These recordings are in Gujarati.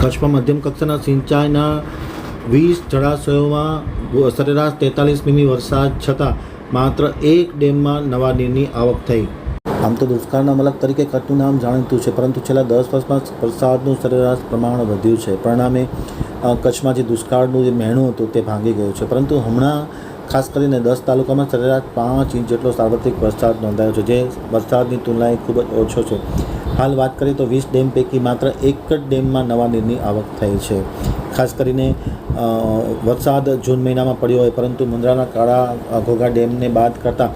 કચ્છમાં મધ્યમ કક્ષાના સિંચાઈના વીસ જળાશયોમાં સરેરાશ તેતાલીસ મીમી વરસાદ છતાં માત્ર એક ડેમમાં નવા નીરની આવક થઈ. આમ તો દુષ્કાળના મલક તરીકે કચ્છનું નામ જાણીતું છે, પરંતુ છેલ્લા દસ વર્ષમાં વરસાદનું સરેરાશ પ્રમાણ વધ્યું છે. પરિણામે કચ્છમાં જે દુષ્કાળનું જે મહેણું હતું તે ભાંગી ગયું છે. પરંતુ હમણાં ખાસ કરીને દસ તાલુકામાં સરેરાશ પાંચ ઇંચ જેટલો સાર્વત્રિક વરસાદ નોંધાયો છે, જે વરસાદની તુલનાએ ખૂબ જ ઓછો છે. હાલ વાત કરીએ તો વીસ ડેમ પૈકી માત્ર એક જ ડેમમાં નવા નીરની આવક થઈ છે. ખાસ કરીને વરસાદ જૂન મહિનામાં પડ્યો હોય, પરંતુ મુંદ્રાના કાળા ઘોઘા ડેમને બાદ કરતાં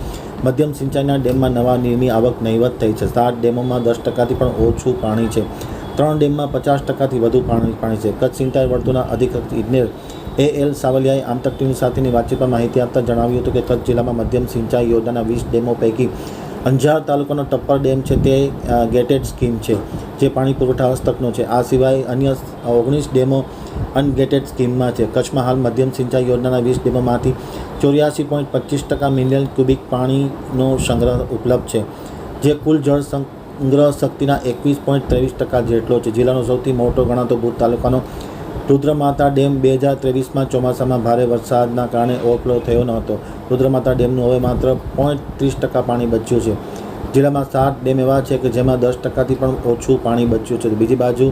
મધ્યમ સિંચાઈના ડેમમાં નવા નીરની આવક નહીવત થઈ છે. સાત ડેમોમાં દસ ટકાથી પણ ઓછું પાણી છે. ત્રણ ડેમમાં પચાસ ટકાથી વધુ પાણી પાણી છે. કચ્છ સિંચાઈ વર્તુના અધિક ઇજનેર એ એલ સાવલિયાએ આમતક ટીવી સાથેની વાતચીતમાં માહિતી આપતા જણાવ્યું હતું કે કચ્છ જિલ્લામાં મધ્યમ સિંચાઈ યોજનાના વીસ ડેમો પૈકી અંજાર તાલુકાનો ટપ્પર ડેમ છે તે ગેટેડ સ્કીમ છે, જે પાણી પુરવઠા હસ્તકનો છે. આ સિવાય અન્ય ઓગણીસ ડેમો અનગેટેડ સ્કીમમાં છે. કચ્છમાં હાલ મધ્યમ સિંચાઈ યોજનાના વીસ ડેમોમાંથી ચોર્યાસી પોઈન્ટ પચીસ ટકા મિલિયન ક્યુબિક પાણીનો સંગ્રહ ઉપલબ્ધ છે, જે કુલ જળ સંગ્રહ શક્તિના એકવીસ પોઈન્ટ ત્રેવીસ ટકા જેટલો છે. જિલ્લાનો સૌથી મોટો ગણાતો ભૂત તાલુકાનો રુદ્રમાતા ડેમ બે હજાર ત્રેવીસમાં ચોમાસામાં ભારે વરસાદના કારણે ઓવરફ્લો થયો ન હતો. રુદ્રમાતા ડેમનું હવે માત્ર પોઈન્ટ ત્રીસ ટકા પાણી બચ્યું છે. જિલ્લામાં સાત ડેમ એવા છે કે જેમાં દસ ટકાથી પણ ઓછું પાણી બચ્યું છે. બીજી બાજુ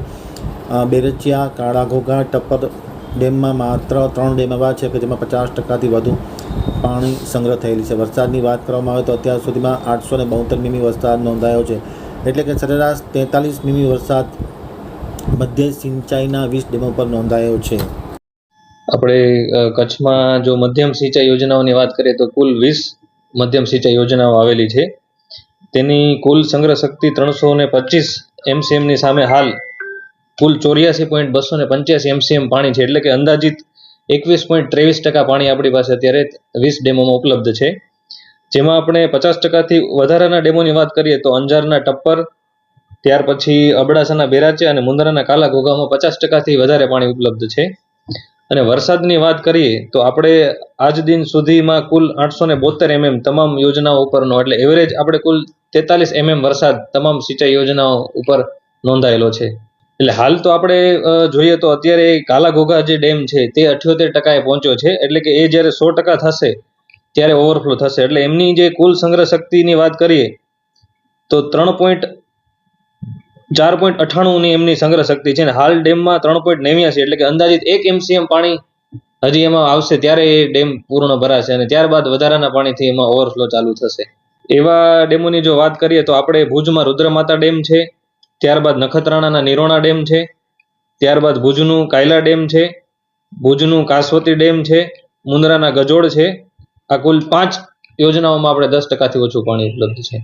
બેરચિયા કાળાઘોઘા, ટપ્પર ડેમમાં માત્ર ત્રણ ડેમ એવા છે કે જેમાં પચાસ ટકાથી વધુ પાણી સંગ્રહ થયેલી છે. વરસાદની વાત કરવામાં આવે તો અત્યાર સુધીમાં આઠસો ને બોતેર મીમી વરસાદ નોંધાયો છે. એટલે કે સરેરાશ તેતાલીસ મીમી વરસાદ મધ્ય સિંચાઈના વીસ ડેમો પર નોંધાયો છે. આપણે કચ્છમાં જો મધ્યમ સિંચાઈ યોજનાઓની વાત કરીએ તો કુલ વીસ મધ્યમ સિંચાઈ યોજનાઓ આવેલી છે. તેની કુલ સંગ્રહ શક્તિ ત્રણસો ને પચીસ એમસીએમની સામે હાલ કુલ ચોર્યાસી પોઈન્ટ બસો ને પંચ્યાસી એમસીએમ પાણી છે. એટલે કે અંદાજિત એકવીસ પોઈન્ટ ત્રેવીસ ટકા પાણી આપણી પાસે અત્યારે વીસ ડેમોમાં ઉપલબ્ધ છે. જેમાં આપણે પચાસ ટકાથી વધારાના ડેમોની વાત કરીએ તો અંજારના ટપ્પર ત્યાર પછી અબડાસાના બેરાચે અને મુંદ્રાના કાલા ઘોઘામાં પચાસ ટકાથી વધારે પાણી ઉપલબ્ધ છે. અને વરસાદની વાત કરીએ તો આપણે આજ દિન સુધીમાં કુલ આઠસો ને બોતેર એમએમ તમામ યોજનાઓ ઉપરનો, એટલે એવરેજ આપણે કુલ તેતાલીસ એમએમ વરસાદ તમામ સિંચાઈ યોજનાઓ ઉપર નોંધાયેલો છે. એટલે હાલ તો આપણે જોઈએ તો અત્યારે કાલા ઘોઘા જે ડેમ છે તે અઠ્યોતેર ટકાએ પહોંચ્યો છે, એટલે કે એ જ્યારે સો ટકા થશે ત્યારે ઓવરફ્લો થશે. એટલે એમની જે કુલ સંગ્રહ શક્તિની વાત કરીએ તો ત્રણ પોઈન્ટ ચાર પોઈન્ટ અઠ્ઠાણુંની એમની સંગ્રહ શક્તિ છે અને હાલ ડેમમાં ત્રણ પોઈન્ટ નેવ્યાસી, એટલે કે અંદાજિત એક એમસીએમ પાણી હજી એમાં આવશે ત્યારે એ ડેમ પૂર્ણ ભરાશે અને ત્યારબાદ વધારાના પાણીથી એમાં ઓવરફ્લો ચાલુ થશે. એવા ડેમોની જો વાત કરીએ તો આપણે ભુજમાં રુદ્રમાતા ડેમ છે, ત્યારબાદ નખત્રાણાના નિરોણા ડેમ છે, ત્યારબાદ ભુજનું કાયલા ડેમ છે, ભુજનું કાસવતી ડેમ છે મુંદ્રાના ગજોડ છે. આ કુલ પાંચ યોજનાઓમાં આપણે દસ ટકાથી ઓછું પાણી ઉપલબ્ધ છે.